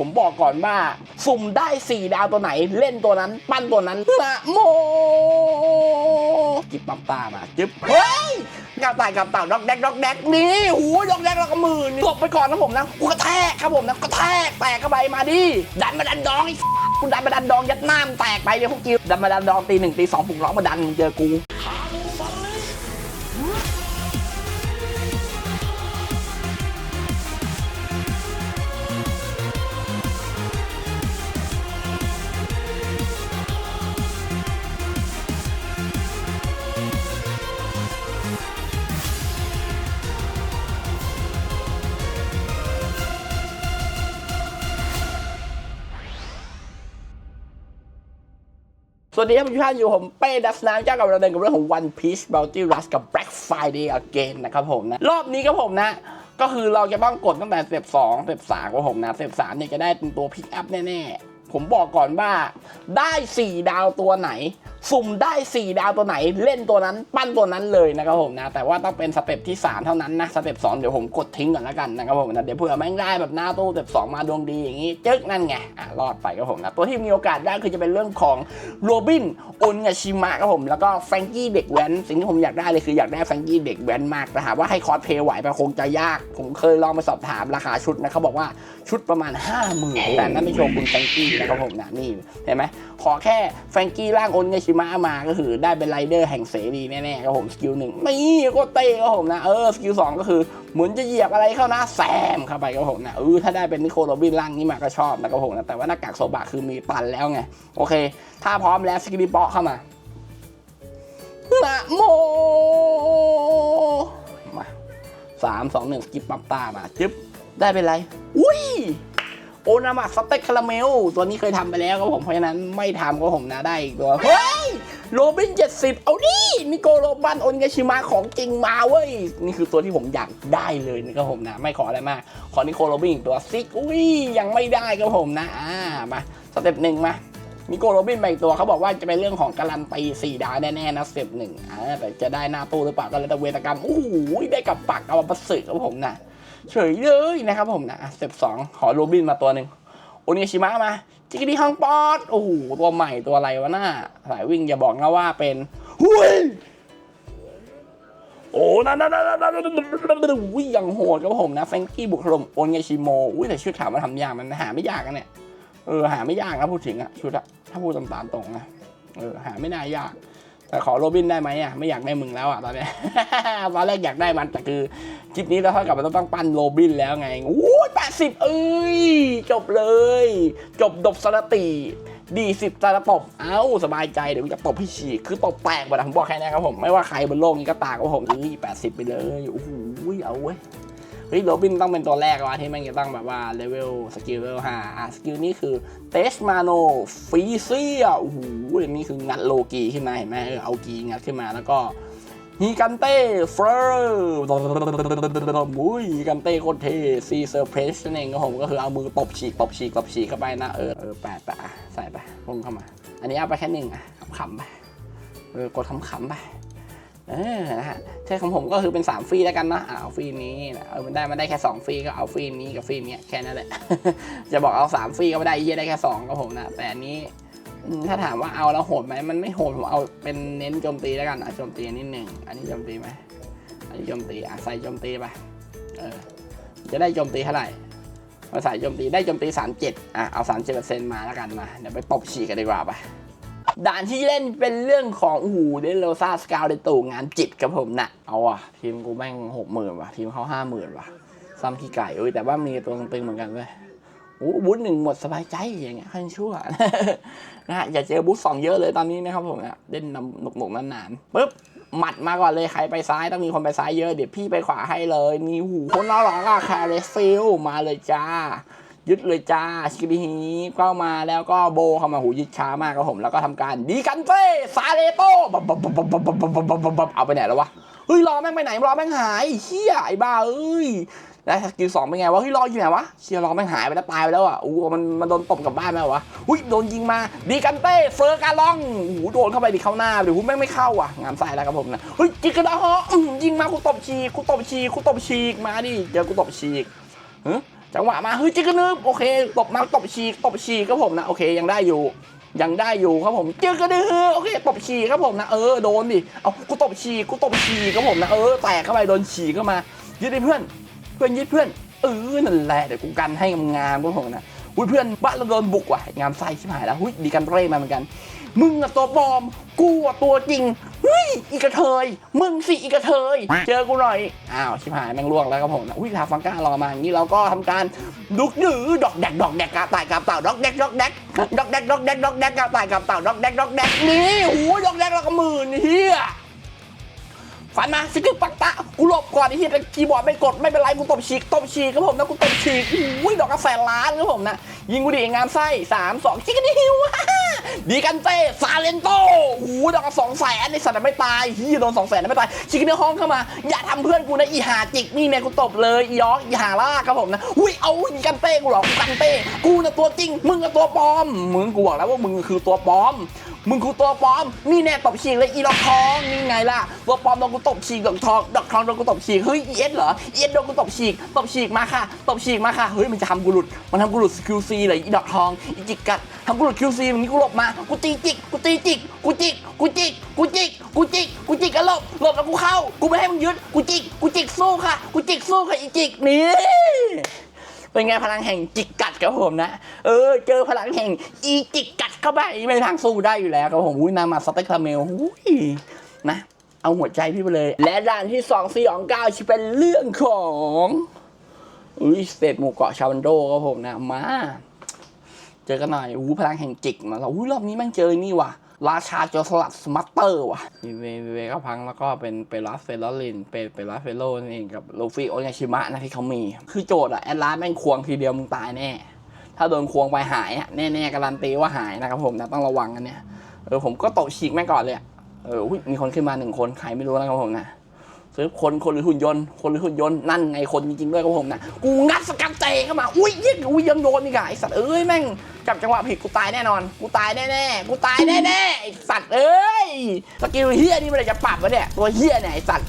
ผมบอกก่อนว่าสุ่มได้สี่ดาวตัวไหน เล่นตัวนั้น ปั้นตัวนั้นนะโมจิบปั๊มตามาจึ๊บเฮ้ยกระต่ายกับเต่าด็อกแดกด็อกแดกนี่หูด็อกแดกแล้วก็มือนี่หลบไปก่อนนะผมนะกูกระแทกครับผมนะกระแทกแตกเข้าไปมาดิดันมาดันดองไอ้คุณดันมาดันดองยัดหน้ามนแตกไปเดี๋ยวพวกกิ้วดันมาดันดองตีหนึ่งตีสองปลุกร้องมาดันเจอกู สวัสดีครับทุกท่านอยู่ผมเป้ดัสนาเจ้ากับเราเดินกับเรื่องของ One Piece Bounty Rush กับ Black Friday again นะครับผมนะ รอบนี้ครับผมนะ ก็คือเราจะต้องกดตั้งแต่สเต็ปสองสเต็ปสามครับผมนะสเต็ปสามเนี่ยจะได้เป็นตัวพิกอัพแน่ ๆ ผมบอกก่อนว่าได้ 4 ดาวตัวไหน สุ่มได้ 4 ดาวตัวไหนเล่นตัวนั้นปั้นตัวนั้นเลยนะครับผมนะแต่ว่าต้องเป็นสเต็ปที่ 3 เท่านั้นนะสเต็ป2เดี๋ยวผมกดทิ้งก่อนแล้วกันนะครับผมนะเดี๋ยวเผื่อแม่งได้แบบหน้าตู้สเต็ป2มาดวงดีอย่างนี้จึ๊กนั่นไงอะรอดไปครับผมนะตัวที่มีโอกาสได้คือจะเป็นเรื่องของโรบินโอนงาชิมะครับผมแล้วก็แฟรงกี้เด็กแว้นสิ่งที่ผมอยากได้เลยคืออยากได้แฟรงกี้เด็กแว้นมากแต่ถามว่าให้คอสเพย์ไหวไปคงจะยาก ผมเคยลองไปสอบถามราคาชุดนะเขาบอกว่าชุดประมาณ 5 0,000แต่นั่นไม่โชว์คุณแฟรงกี้นะครับผมนะนี่เห็นไหมขอแค่แฟรงกี้ร่างโอนงาชิมะมาก็คือได้เป็นไรเดอร์แห่งเสรีแน่ๆครับผมสกิลหนึ่งนี่ก็เตะครับผมนะเออสกิลสองก็คือเหมือนจะเหยียบอะไรเข้านะแซมเข้าไปครับผมนะเออถ้าได้เป็นนิโคลโรบินร่างนี้มาก็ชอบนะครับผมนะแต่ว่าหน้ากากโซบะคือมีตันแล้วไงโอเค ถ้าพร้อมแล้วสกิลเปาะเข้ามานะโมมาสามสองหนึ่งสกิปปั๊บตามาจึ๊บได้เป็นไร อุ้ย โอนามาสเต็กคาราเมล ตัวนี้เคยทำไปแล้วครับผมเพราะฉะนั้นไม่ทำก็ผมนะได้อีกตัว เฮ้ยโรบิน70เอาดินิโกโรบันโอนกาชิมะของจริงมาเว้ย นี่คือตัวที่ผมอยากได้เลยนะครับผมนะ ไม่ขออะไรมาก ขอนิโกโรบินอีกตัวซิกอุ้ยยังไม่ได้ครับผมนะอ่ามาสเต็ปหนึ่งมานิโกโรบินไปอีกตัวเขาบอกว่าจะเป็นเรื่องของการันตีสี่ดาวแน่ๆนะสเต็ปหนึ่งอ่าแต่จะได้หน้าตู้หรือเปล่าก็แล้วแต่เวทกรรมโอ้โหได้กับปักเอามาประสิทธิ์ครับผมนะ เฉยเลยนะครับผมนะสเต็ปสองขอโรบินมาตัวหนึ่งโอเนชิมะมา จิกิริฮังปอดโอ้โห ตัวใหม่ตัวอะไรวะหน้าสายวิ่งอย่าบอกนะว่าเป็นหุยโอ้นั่นนั่นนั่นนั่นวิ่งยังโหดครับผมนะแฟรงกี้บุกถล่มโอนไงชิโมอุ้ยแต่ชุดถามว่าทำยากมันหาไม่ยากกันเนี่ยเออหาไม่ยากนะพูดถึงอะชุดอะถ้าพูดตามตรงนะเออหาไม่น่ายาก แต่ขอโรบินได้ไหมอะไม่อยากได้มึงแล้วอะตอนนี้ตอนแรกอยากได้มันแต่คือคลิปนี้เราเท่ากับมันต้องปั้นโรบินแล้วไงโอ้ยแปดสิบเอ้ยจบเลย จบดบสารติดีสิบตาตบ เอ้า สบายใจ เดี๋ยวจะตบพี่ฉีก คือตบแตกหมดอะผมบอกแค่นี้ครับผม ไม่ว่าใครบนโลกนี้ก็ตากว่าผมนี่แปดสิบไปเลย โอ้โห เอาเว้ย ฮ้ยโรบินต้องเป็นตัวแรกวะที่มันจะต้องแบบว่าเลเวลสกิลเลเวลห้าอะสกิลนี้คือเตสมาโนฟีเซียโอ้โหอย่างนี้คืองัดโลกีขึ้นมาเห็นไหมเออเอากีงัดขึ้นมาแล้วก็ฮีกันเต้เฟอร์อุ้ยฮีกันเต้โคตรเท่ซีเซอร์เพรสนั่นเองครับผมก็คือเอามือตบฉีกตบฉีกตบฉีกเข้าไปนะ เออเออแปะแปะอะใส่ไปลงเข้ามา อันนี้เอาไปแค่หนึ่งอะขำๆไปเออกดขำๆไป เออนะฮะใช่ของผมก็คือเป็น 3ฟรีแล้วกันนะอะเอาฟรีนี้นะเออมันได้มันได้แค่2ฟรีก็เอาฟรีนี้กับฟรีนี้แค่นั้นแหละ จะบอกเอา3ฟรีก็ไม่ได้ยี่ได้แค่2ก็ผมนะ แต่อันนี้ถ้าถามว่าเอาแล้วโหดไหมมันไม่โหดผมเอาเป็นเน้นโจมตีแล้วกันอะโจมตีนนี้หนึ่งอันนี้โจมตีไหมอันนี้โจมตีอะใส่โจมตีไปเออจะได้โจมตีเท่าไหร่มาใส่โจมตีได้โจมตี 37อะเอา 37%มาแล้วกันมาเดี๋ยวไปตบฉีกกันดีกว่าไป ด่านที่เล่นเป็นเรื่องของโอ้โหเดนโรซาสกาวในตูงานจิตครับผมนะเอาอะทีมกูแม่งหกหมื่นว่ะทีมเขาห้าหมื่นว่ะซ้ำขี้ไก่เอ้ยแต่ว่ามีตัวตึงเหมือนกันเว้ยโอ้บูธหนึ่งหมดสบายใจอย่างเงี้ยขั้นชั่วนะฮะอย่าเจอบูธสองเยอะเลยตอนนี้นะครับผมนะเล่นนำหนุกๆนานๆปุ๊บหมัดมาก่อนเลยใครไปซ้ายต้องมีคนไปซ้ายเยอะเดี๋ยวพี่ไปขวาให้เลยมีหูคนน่ารักอะคาร์เรสฟิลมาเลยจ้า ยึดเลยจ้าชิคกี้ฮีเข้ามาแล้วก็โบเข้ามาหูยึดช้ามากครับผมแล้วก็ทำการดีกันเต้ซาเลโต้บับบับบับบับบับบับบับบับเอาไปไหนแล้ววะเฮ้ยรอแม่งไปไหนรอแม่งหายเฮียไอ้บ้าเอ้ยแล้วสกิลสองเป็นไงวะเฮ้ยรออยู่ไหนวะเชียรอแม่งหายไปแล้วตายไปแล้วอะอู้มันมันโดนตบกลับบ้านไหมวะหุ้ยโดนยิงมาดีกันเต้เฟอร์การล่องอู้โดนเข้าไปดิเข้าหน้าเดี๋ยวหุ้ยแม่งไม่เข้าอะงามใส่แล้วครับผมนะเฮ้ยจิกกระดาฮะยิงมากูตบฉีกกูตบฉีกกูตบฉีกมาดิเจอกูตบฉีกฮะ จังหวะมาเฮ้ยจิกกระนึบโอเคตบมาตบฉีกตบฉีกครับผมนะโอเคยังได้อยู่ ยังได้อยู่ครับผมจิกกระนึบโอเคตบฉีกครับผมนะเออโดนดิเอากูตบฉีกกูตบฉีกครับผมนะเออแตกเข้าไปโดนฉีกเข้ามายึดดิเพื่อน เพื่อนยึดเพื่อนเออนั่นแหละเดี๋ยวกูกันให้งามๆครับผมนะ อุ้ยเพื่อนบ้านเราโดนบุกว่ะงามไส้ชิบหายแล้วหุ้ยดีกันเร่มาเหมือนกัน มึงอะตัวปลอมกูอะตัวจริงเฮ้ยอีกระเทย มึงสิอีกระเทย เจอกูหน่อยอ้าวชิบหายแมงล่วงแล้วครับผมนะอุ้ยทาฟังก้ารอมาอย่างนี้เราก็ทำการดุกดื้อดอกแดกดอกแดกกาตายกับเต่าดอกแดกดอกแดกดอกแดกดอกแดกดอกแดกกาตายกับเต่าดอกแดกดอกแดกนี่หูดอกแดกเราก็หมื่นเฮีย ฟันมาสกิลปักตะกูหลบก่อนไอ้เหี้ยแต่คีย์บอร์ดไม่กดไม่เป็นไรกูตบฉีกตบฉีกครับผมนะกูตบฉีกอุ้ยดอกกาแฟล้านครับผมนะยิงกูดิงามไส้สามสองชิคกี้ฮิว ดีกันเต้ซาเลนโตโอ้โหดอกสองแสนไอสัตว์ไม่ตายฮียโดนสองแสนไม่ตายชิคกี้พายห้องเข้ามา อย่าทำเพื่อนกูนะอีหาจิกนี่เนี่ยกูตบเลยอียอกอีหาล่าครับผมนะอุ้ยเอาดีกันเต้กูเหรอกกันเต้กูน่ะตัวจริง มึงน่ะตัวปลอมมึงกูบอกแล้วว่ามึงคือตัวปลอมมึงคือตัวปลอม นี่แน่ตบฉีกเลยอีดอกทองนี่ไงล่ะตัวปลอมโดนกูตบฉีกดอกทองดอกทองโดนกูตบฉีกเฮ้ยเอสเหรอเอสโดนกูตบฉีกตบฉีกมาค่ะตบฉีกมาค่ะเฮ้ยมันจะทำกูหลุดมันทำกูหลุด QC เลยอีดอกทองอีจิกกัดทำกูหลุด QC อย่างนี้กูหลบมากูตีจิกกูตีจิกกูจิกกูจิกกูจิกกูจิกกูจิกกันหลบหลบแล้วกูเข้า กูไม่ให้มึงยึดกูจิกกูจิกสู้ค่ะ กูจิกสู้ค่ะอีจิกนี่เป็นไงพลังแห่งจิกกัดครับผมนะ เออ เจอพลังแห่งอีจิกกัดเข้าไปไม่ทางสู้ได้อยู่แล้วครับผมอุ้ยมามาสเต็กคาราเมลอุ้ยนะเอาหัวใจพี่ไปเลย และด่านที่สองสี่องเก้าชิเป็นเรื่องของอุ้ยสเตทหมู่เกาะชาวันโดครับผมนะมา เจอกันหน่อยอู้พลังแห่งจิกมาแล้วอุ้รอบนี้แม่งเจอนี่ว่ะราชาโจสลัดสมัตเตอร์ว่ะมีเวเวก็พังแล้วก็เป็นเป็นลาสเฟลลินเปเป็นลาสเฟลโลนั่เองกับโลฟี่โอยาชิมะนะที่เขามี คือโจทย์อะแอดลาสแม่งควงทีเดียวมึงตายแน่ ถ้าโดนควงไปหายอะแน่ๆการันตีว่าหายนะครับผมนะต้องระวังกันเนี่ยเออผมก็ตบฉีกแม่งก่อนเลยเออมีคนขึ้นมาหนึ่งคนใครไม่รู้นะครับผมนะ ซื้อคนคนหรือหุ่นยนต์ คนหรือหุ่นยนต์นั่นไงคนจริงๆด้วยครับผมนะกูงัดสกัดเตะเข้ามาอุ้ยยิ่งอุ้ยยังโดนอีกอะไอสัตว์เอ้ยแม่งจับจังหวะผิดกูตายแน่นอน กูตายแน่ๆกูตายแน่ๆไอสัตว์เอ้ยสกิลเฮียนี่มันจะปรับวะเนี่ยตัวเฮียเนี่ยไอสัตว์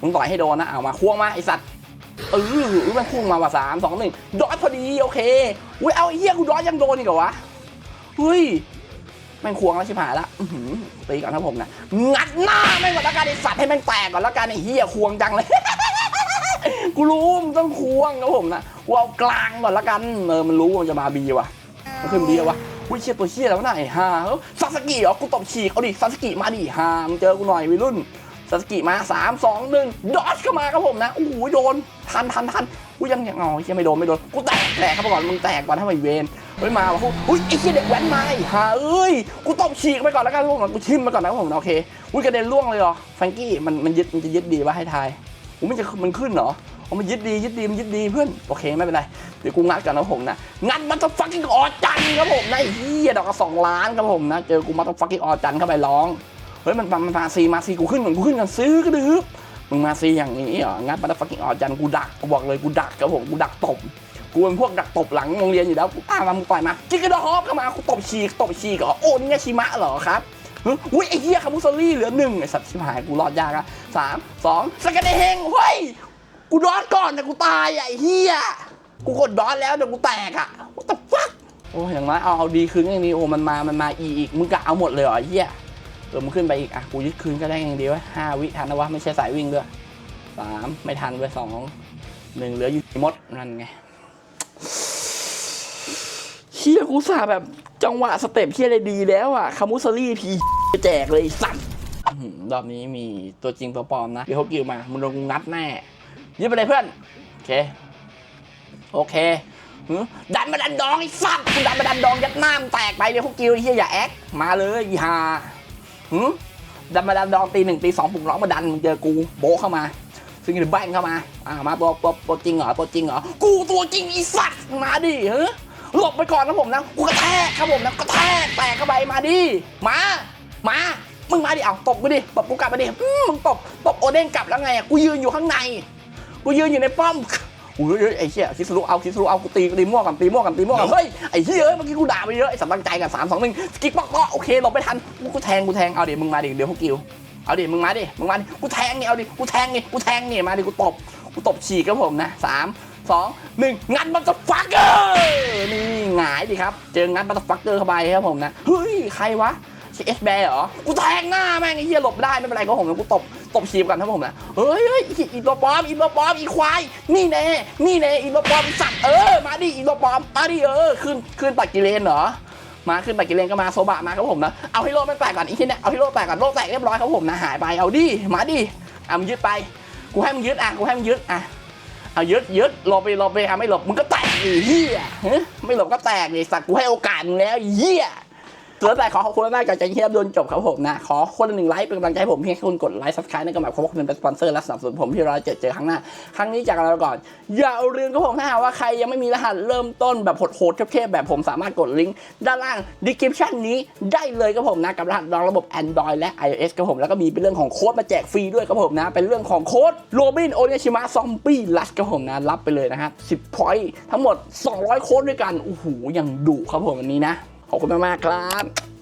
มึงต่อยให้โดนนะเอามาควงมาไอสัตว์เออม่งพุ่งมาว่ะสามสองหนึ่งดอทพอดีโอเคอุ้ยเอาไอ้เฮียกูดอทยังโดนอีกเหรอวะเฮ้ยแม่งควงแล้วชิบหายละตีก่อนครับผมนะงัดหน้าแม่งก่อนและกันไอสัตว์ให้แม่งแตกก่อนและกันไอเฮียควงจังเลยกูรู้มึงต้องควงครับผมนะกูเอากลางก่อนและกันเออมันรู้ว่ามันจะมาบีว่ะมันขึ้นบีววะอุ้ยเชี่ยตัวเชี่ยแล้วนะไอ้ห่าซาสกิเหรอกูตบฉีกเอาดิซาสกิมาดิห่ามึงเจอกูหน่อยวัยรุ่น สกิมาสามสองหนึ่งดอชเข้ามาครับผมนะโอ้โหโดน ทันทันทันอุ้ยยังยังอ๋อเชี่ยไม่โดนไม่โดนกูแตกแตกเข้าไปก่อนมึงแตกก่อนถ้าไม่เวนเฮ้ยมาวะกูอุ้ยไอ้เชี่ยเด็กแว้นมาไอ้ห่าเอ้ยกูตบฉีกไปก่อนแล้วกันพวกมันกูชิมไปก่อนนะผมโอเคอุ้ยกระเด็นล่วงเลยเหรอแฟรงกี้มันมันยึดมันจะยึดดีวะให้ทายอุ้ยมันจะมันขึ้นเหรอโอ้มันยึดดียึดดีมันยึดดีเพื่อนโอเคไม่เป็นไรเดี๋ยวกูงัดกันนะผมนะงัดมันต้องฟักกิ้งออจันครับผมนะไอ้เหี้ยดอกกระสองล้านครับผมนะเจอกูมาตอฟักกิ้งออจันเข้าไปร้อง เฮ้ยมันมันมาซีมาซีกูขึ้นก่อนกูขึ้นกันซื้อกระดึบมึงมาซีอย่างนี้เหรองัดมาต้องฟักกิ้งออจันกูดักกูบอกเลยกูดักครับผมกูดักตบกูเป็นพวกดักตบหลังโรงเรียนอยู่แล้วกูตามมามึงปล่อยมาจิกกระดอฮอปเข้ามากูตบฉีกตบฉีกเหรอโอ้นี่ไงชิมะเหรอครับเฮ้ยอุ้ยไอ้เหี้ยคามุซอรี่เหลือหนึ่งไอ้สัตว์ชิบหายกูรอดยากอะสามสองสกัดเฮงเฮ้ยกูดอทก่อนนะกูตายไอ้เฮียกูกดดอทแล้วเดี๋ยวกูแตกอะ what the fuck โอ้ยอย่างน้อยเอาเอาดีคืนอย่างนี้โอ้มันมามันมาอีอีกมึงกะเอาหมดเลยเหรอไอ้เฮีย เออมึงขึ้นไปอีก อะ กูยึดคืนก็ได้อย่างเดียวห้าวิทันนะวะ ไม่ใช่สายวิ่งด้วยสามไม่ทันไปสองหนึ่งเหลืออยู่มด นั่นไงเฮียกูสาแบบจังหวะสเต็ปเฮียได้ดีแล้วอะ คามุซารี่พีแจกเลยสัตว์อื้อหือรอบนี้มีตัวจริงตัวปลอมนะเดี๋ยวเขากิวมามึงโดนกูงัดแน่ยืดไปเลยเพื่อน โอเค โอเคดันมาดันดองไอ้สัตว์คุณดันมาดันดองยัดหน้ามแตกไปเลยพวกกิวเฮียอย่าแอคมาเลยอีฮา หึดันมาดันดองตีหนึ่งตีสองปลุกร้องมาดันมึงเจอกูโบเข้ามา ซึ่งหรือแบงเข้ามาอ่ามาตัวตัวตัวจริงเหรอตัวจริงเหรอกูตัวจริงอีสัตว์มาดิเฮ้หลบไปก่อนนะผมนะกูกระแทกครับผมนะกระแทกแตกเข้าไปมาดิมามามึงมาดิเอาตบกูดิตบกูกลับมาดิมึงตบตบโอเด้งกลับแล้วไงอะกูยืนอยู่ข้างใน กูยืนอยู่ในป้อม อุ้ยเฮ้ยไอ้เหี้ยคิดสรุเอาคิดสรุเอากูตีกูตีมั่วกันตีมั่วกันตีมั่วกันเฮ้ยไอ้เหี้ยเอ้ยเมื่อกี้กูด่าไปเยอะไอ้สำลังใจกันสามสองหนึ่งสกิกป๊อกป๊อกโอเคหลบไม่ทันกูกูแทงกูแทงเอาดิมึงมาดิเดี๋ยวพวกกิวเอาดิมึงมาดิมึงมาดิกูแทงนี่เอาดิกูแทงนี่กูแทงนี่มาดิกูตบกูตบฉีกครับผมนะสามสองหนึ่งงัดมันจะฟักเกอร์นี่หงายดิครับ เจองัดมันจะฟักเกอร์เข้าไปครับผมนะเฮ้ยใครวะเอสแบร์เหรอ กูแทงหน้าแม่งไอ้เหี้ยหลบได้ไม่เป็นไรครับผมนะกูตบ ตบฉีกกันครับผมนะเฮ้ยเฮ้ยอีอีตัวปลอมอีตัวปลอมอีควายนี่แน่นี่แน่อีตัวปลอมสัตว์เออมาดิอีตัวปลอมมาดิเออขึ้นขึ้นปักกิเลนเหรอมาขึ้นไปกิเลนก็มาโซบะมาครับผมนะเอาให้โลกมันแตกก่อนอีกทีเนี่ยเอาให้โลกแตกก่อนโลกแตกเรียบร้อยครับผมนะหายไปเอาดิมาดิอะมึงยึดไปกูให้มึงยึดอะกูให้มึงยึดอะเอายึดยึดหลบไปหลบไปอะไม่หลบมึงก็แตกเฮียไม่หลบก็แตกดิสัตว์กูให้โอกาสมึงแล้วเฮีย สุดท้ายขอขอบคุณมากจากใจที่รับโดนจบครับผมนะ ขอคนหนึ่งไลค์เป็นกำลังใจผมเพียงแค่คุณกดไลค์ซับสไครต์นั่นก็หมายความว่าคุณเป็นสปอนเซอร์และสนับสนุนผมที่เราจะเจอครั้งหน้า ครั้งนี้จากเราก่อน อย่าเอาลืมครับผมถ้าหากว่าใครยังไม่มีรหัสเริ่มต้นแบบโหดๆเทพๆแบบผมสามารถกดลิงก์ด้านล่าง description นี้ได้เลยครับผมนะกับรหัสรองระบบ Android และ iOS ครับผมแล้วก็มีเป็นเรื่องของโค้ดมาแจกฟรีด้วยครับผมนะ เป็นเรื่องของโค้ดโรบินโอเนชิมะซอมบี้ลัสครับผมนะรับไปเลยนะครับ10 point ทั้งหมด 200 โค้ดด้วยกันโอ้โหย่างดุครับผมวันนี้นะ ขอบคุณมากๆครับ